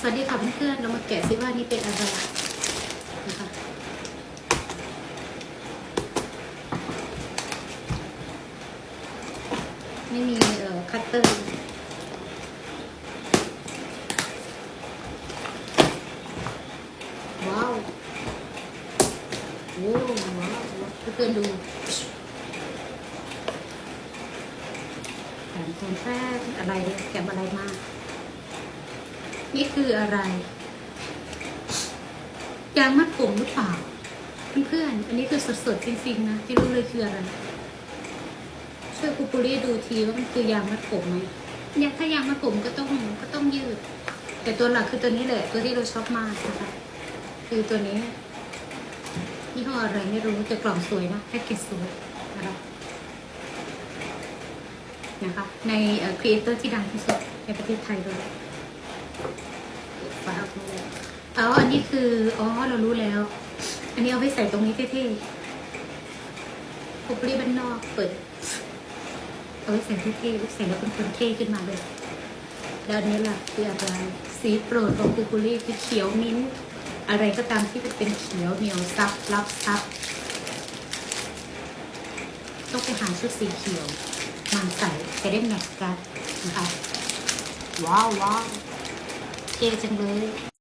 สวัสดีค่ะเพื่อนๆเรามาแกะซิว่านี่เป็นอะไรนะคะไม่มีเอ่อคัตเตอร์ว้าวโอ้ว้าวเพื่อนๆดูแผนโครงแป้งอะไรเนี่ยแกะอะไรมาก นี่คืออะไร ยางมัดผมหรือเปล่า เพื่อนๆ อันนี้คือสดๆจริงๆนะไม่รู้เลยคืออะไร ช่วยคูปูรี่ดูทีว่ามันคือยางมัดผมไหมยางถ้ายางมัดผมก็ต้องก็ต้องยืด แต่ตัวหลักคือตัวนี้แหละตัวที่เราชอบมากนะคะคือตัวนี้ยี่ห้ออะไรไม่รู้แต่กล่องสวยนะแพ็กเกจสวยนะคะนะคะในครีเอเตอร์ที่ดังที่สุดในประเทศไทยเลย อ๋ออันนี้คือ อ๋อ เรารู้แล้ว อันนี้เอาไว้ใส่ตรงนี้เท่ๆคุปรีบ้านนอกเปิด เอาไว้ใส่เท่ๆใส่แล้วเป็นคนเท่ขึ้นมาเลย แล้วอันนี้ล่ะคืออะไรสีโปรดของคุปรีคือเขียวมิ้นท์อะไรก็ตามที่เป็นเขียวเหนียวซับรับซับต้องไปหาชุดสีเขียวมาใส่จะได้แมทกันนะคะว้าวว้าวเท่จังเลย